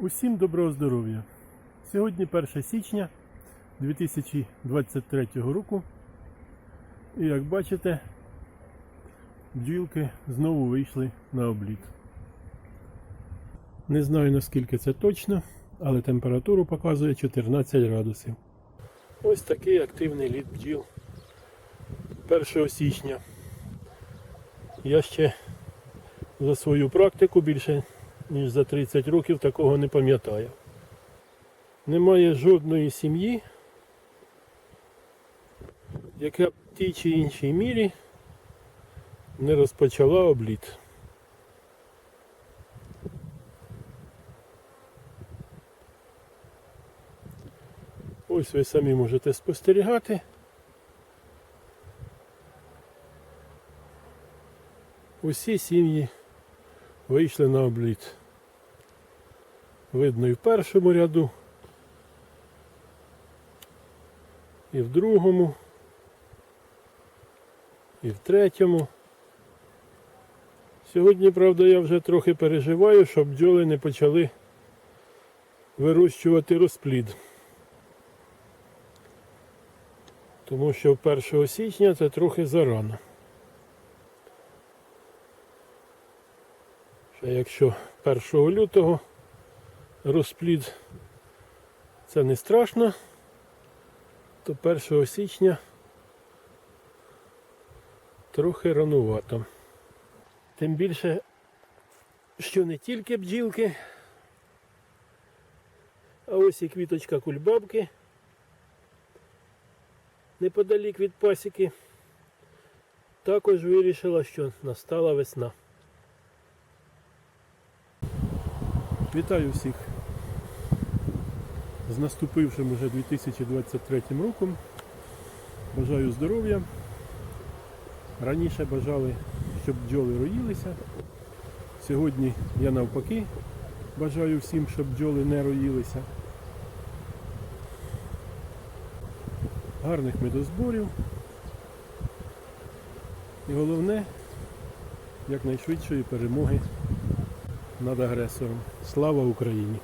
Усім доброго здоров'я! Сьогодні 1 січня 2023 року. І як бачите, бджілки знову вийшли на обліт. Не знаю наскільки це точно, але температуру показує 14 градусів. Ось такий активний літ бджіл 1 січня. Я ще за свою практику більше ніж за 30 років такого не пам'ятаю. Немає жодної сім'ї, яка в тій чи іншій мірі не розпочала обліт. Ось ви самі можете спостерігати. Усі сім'ї вийшли на обліт. Видно і в першому ряду, і в другому, і в третьому. Сьогодні, правда, я вже трохи переживаю, щоб бджоли не почали вирощувати розплід. Тому що 1 січня це трохи зарано. Ще якщо 1 лютого розплід це не страшно, то 1 січня трохи ранувато. Тим більше, що не тільки бджілки, а ось і квіточка кульбабки неподалік від пасіки, також вирішила, що настала весна. Вітаю всіх з наступившим уже 2023 роком. Бажаю здоров'я. Раніше бажали, щоб бджоли роїлися. Сьогодні я навпаки бажаю всім, щоб бджоли не роїлися. Гарних медозборів. І головне, якнайшвидшої перемоги над агресором. Слава Україні!